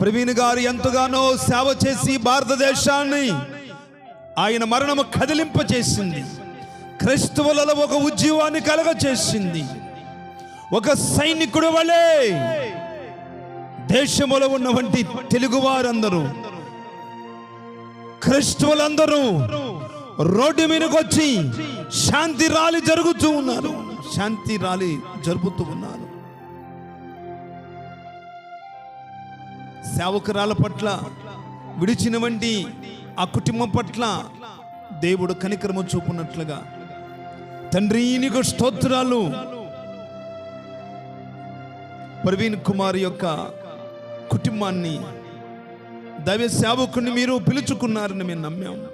ప్రవీణ్ గారు ఎంతగానో సేవ చేసి భారతదేశాన్ని ఆయన మరణము కదిలింప చేసింది క్రైస్తవులలో ఒక ఉద్యమాన్ని కలగ చేసింది ఒక సైనికుడు వలె దేశములో ఉన్నవంటి తెలుగు వారందరూ క్రైస్తవులందరూ రోడ్డు మీదకి వచ్చి శాంతి ర్యాలీ జరుగుతూ ఉన్నారు. శాంతి ర్యాలీ జరుపుతూ ఉన్నారు. సేవకురాల పట్ల విడిచిన వంటి ఆ కుటుంబం పట్ల దేవుడు కనికరము చూపునట్లుగా. తండ్రి నీకు స్తోత్రాలు. ప్రవీణ్ కుమార్ యొక్క కుటుంబాన్ని దైవ సేవకుని మీరు పిలుచుకున్నారని మేము నమ్మాం.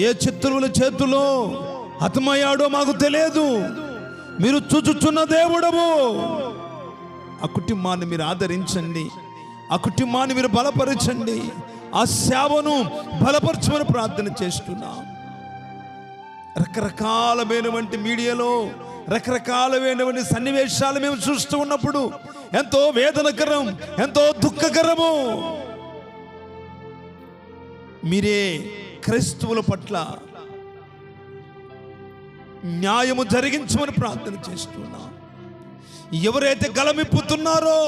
ఏ చిత్రుల చేతిలో హతమయ్యాడో మాకు తెలియదు. మీరు చూచుచున్న దేవుడము ఆ కుటుంబాన్ని మీరు ఆదరించండి. ఆ కుటుంబాన్ని మీరు బలపరచండి. ఆ సేవను బలపరచమని ప్రార్థన చేస్తున్నాం. రకరకాలమైనటువంటి మీడియాలో రకరకాలమైనటువంటి సన్నివేశాలు మేము చూస్తూ ఉన్నప్పుడు ఎంతో వేదనకరం ఎంతో దుఃఖకరము. మీరే క్రైస్తవుల పట్ల న్యాయము జరిగించమని ప్రార్థన చేస్తున్నాం. ఎవరైతే గలమిప్పుతున్నారో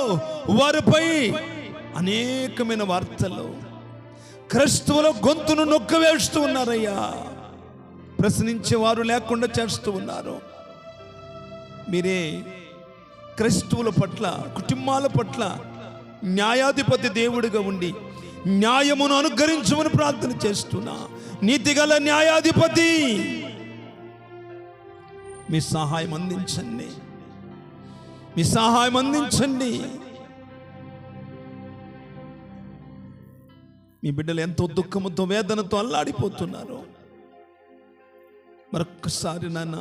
వారిపై అనేకమైన వార్తలు క్రైస్తవుల గొంతును నొక్కవేస్తూ ఉన్నారయ్యా. ప్రశ్నించేవారు లేకుండా చేస్తూ ఉన్నారు. మీరే క్రైస్తవుల పట్ల కుటుంబాల పట్ల న్యాయాధిపతి దేవుడిగా ఉండి న్యాయమును అనుగ్రహించమని ప్రార్థన చేస్తున్నా. నీతిగల న్యాయాధిపతి మీ సహాయం అందించండి. మీ సహాయం అందించండి. మీ బిడ్డలు ఎంతో దుఃఖముతో వేదనతో అల్లాడిపోతున్నారు. మరొక్కసారి నాన్న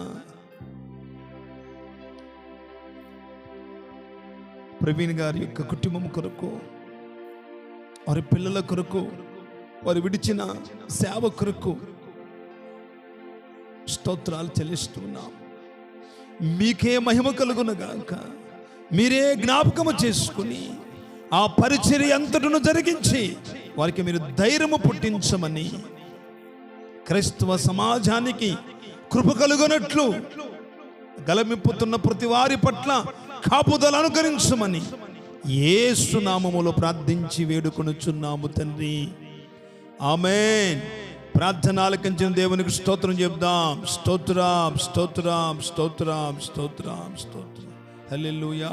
ప్రవీణ్ గారి యొక్క కుటుంబం కొరకు వారి పిల్లల కొరకు వారు విడిచిన సేవ కొరకు స్తోత్రాలు చెల్లిస్తున్నాం మీకే మహిమ కలుగునగాక మీరే జ్ఞాపకము చేసుకుని ఆ పరిచర్య అంతటను జరిగించి వారికి మీరు ధైర్యము పుట్టించమని క్రైస్తవ సమాజానికి కృప కలుగునట్లు గలమిప్పుతున్న ప్రతి వారి పట్ల కాపుదల అనుకరించమని ఏసునామములో ప్రార్థించి వేడుకొనుచున్నాము తండ్రి. ఆమెన్. ప్రార్థన ఆలకించిన దేవునికి స్తోత్రం చెప్దాం. స్తోత్రం స్తోత్రం స్తోత్రం స్తోత్రం స్తోత్రం. హల్లెలూయా.